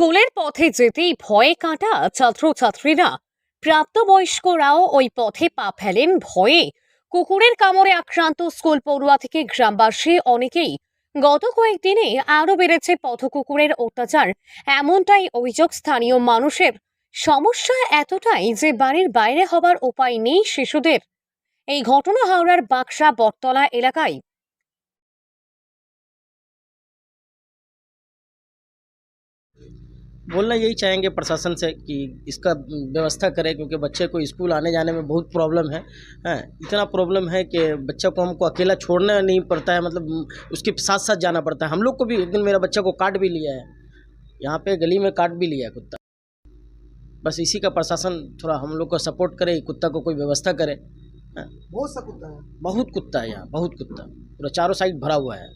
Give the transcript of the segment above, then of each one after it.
স্কুলের পথে যেতেই ভয়ে কাটা ছাত্রছাত্রীরা, প্রাপ্তবয়স্করাও ওই পথে পা ফেলেন ভয়ে। কুকুরের কামড়ে আক্রান্ত স্কুল পড়ুয়া থেকে গ্রামবাসী অনেকেই গত কয়েকদিনে আরও বেড়েছে পথকুকুরের অত্যাচার। এমনটাই অভিযোগ স্থানীয় মানুষের। সমস্যা এতটাই যে বাড়ির বাইরে হবার উপায় নেই শিশুদের। এই ঘটনা হাওড়ার বাক্সা বটতলা এলাকায় बोलना यही चाहेंगे प्रशासन से कि इसका व्यवस्था करें क्योंकि बच्चे को स्कूल आने जाने में बहुत प्रॉब्लम है। हैं इतना प्रॉब्लम है कि बच्चे को हमको अकेला छोड़ना नहीं पड़ता है मतलब उसके साथ साथ जाना पड़ता है। हम लोग को भी एक दिन मेरा बच्चा को काट भी लिया है। यहाँ पे गली में काट भी लिया है कुत्ता। बस इसी का प्रशासन थोड़ा हम लोग को सपोर्ट करे कुत्ता को कोई व्यवस्था करे। हैं? बहुत सा कुत्ता है। बहुत कुत्ता है यहाँ बहुत कुत्ता। पूरा चारों साइड भरा हुआ है।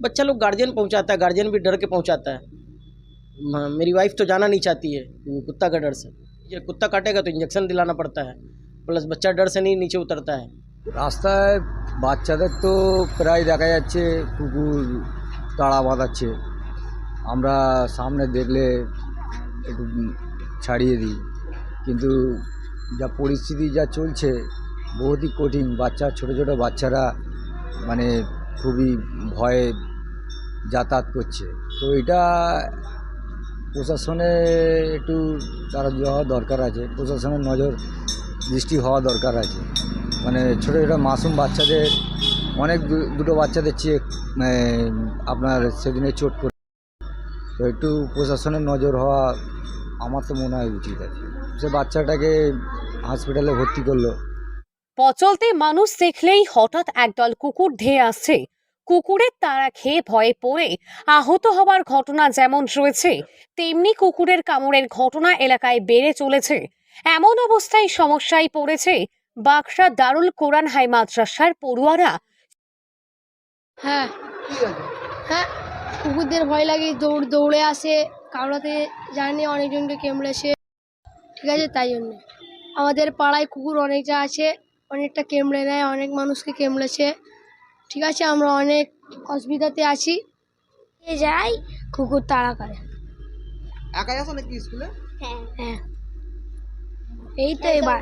बच्चा लोग गार्जियन पहुँचाता है गार्जियन भी डर के पहुँचाता है। मेरी वाइफ तो जाना नहीं चाहती है वो कुत्ता का डर से ये कुत्ता काटेगा तो इंजेक्शन दिलाना पड़ता है प्लस बच्चा डर से नहीं नीचे उतरता है রাস্তায় বাচ্চাদের তো প্রায় দেখা যাচ্ছে কুকুর তাড়া বাঁধাচ্ছে আমরা সামনে দেখলে একটু ছাড়িয়ে দিই কিন্তু যা পরিস্থিতি যা চলছে বহুতই কঠিন বাচ্চা ছোট ছোট বাচ্চারা মানে খুবই ভয়ে যাতায়াত করছে তো এটা প্রশাসনে একটু তারা হওয়া দরকার আছে। প্রশাসনের নজর, দৃষ্টি হওয়া দরকার আছে। মানে ছোটো ছোটো মাসুম বাচ্চাদের, অনেক দুটো বাচ্চাদের চেয়ে আপনার সেদিনে চোট করে তো একটু প্রশাসনের নজর হওয়া আমার তো মনে হয় উচিত আছে। সে বাচ্চাটাকে হসপিটালে ভর্তি করল। পচলতে মানুষ দেখলেই হঠাৎ একদল কুকুর ধেয়ে আসছে। কুকুরের তারা খেয়ে ভয়ে পড়ে। আহত হবার ঘটনা যেমন রয়েছে, তেমনি কুকুরের কামড়ের ঘটনা এলাকায় বেড়ে চলেছে। এমন অবস্থায় সমস্যায় পড়েছে বাক্সা দারুল কোরআন হাই মাদ্রাসার পড়ুয়ারা। হ্যাঁ হ্যাঁ কুকুরদের ভয় লাগে, দৌড়, দৌড়ে আসে, কামড়াতে জানি অনেকজনকে কেমড়েছে। ঠিক আছে, তাই জন্য। আমাদের পাড়ায় কুকুর অনেকটা আছে, অনেকটা কেমড়ে নেয়, অনেক মানুষকে কেমড়েছে। ঠিক আছে আমরা অনেক অসুবিধাতে আছি। এ যাই কুকুর তাড়া করে। নাকি স্কুলে? হ্যাঁ এই তো এবার।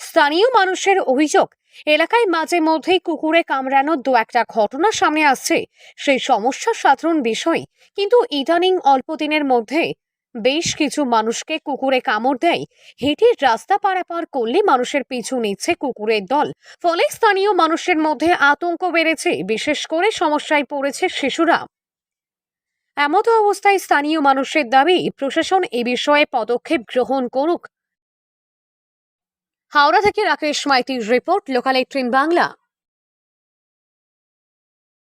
স্থানীয় মানুষের অভিযোগ এলাকায় মাঝে মধ্যেই কুকুরে কামড়ানোর দু একটা ঘটনা সামনে আসছে। সেই সমস্যা সাধারণ বিষয় কিন্তু ইদানিং অল্প দিনের মধ্যে বেশ কিছু মানুষকে কুকুরে কামড় দেয়। হেঁটে রাস্তা পারাপার করলে মানুষের পিছু নিচ্ছে কুকুরের দল। ফলে স্থানীয় মানুষের মধ্যে আতঙ্ক বেড়েছে, বিশেষ করে সমস্যায় পড়েছে শিশুরা। এমত অবস্থায় স্থানীয় মানুষের দাবি, প্রশাসন এ বিষয়ে পদক্ষেপ গ্রহণ করুক। হাওড়া থেকে রাকেশ মাইতির রিপোর্ট লোকাল এইটিন বাংলা।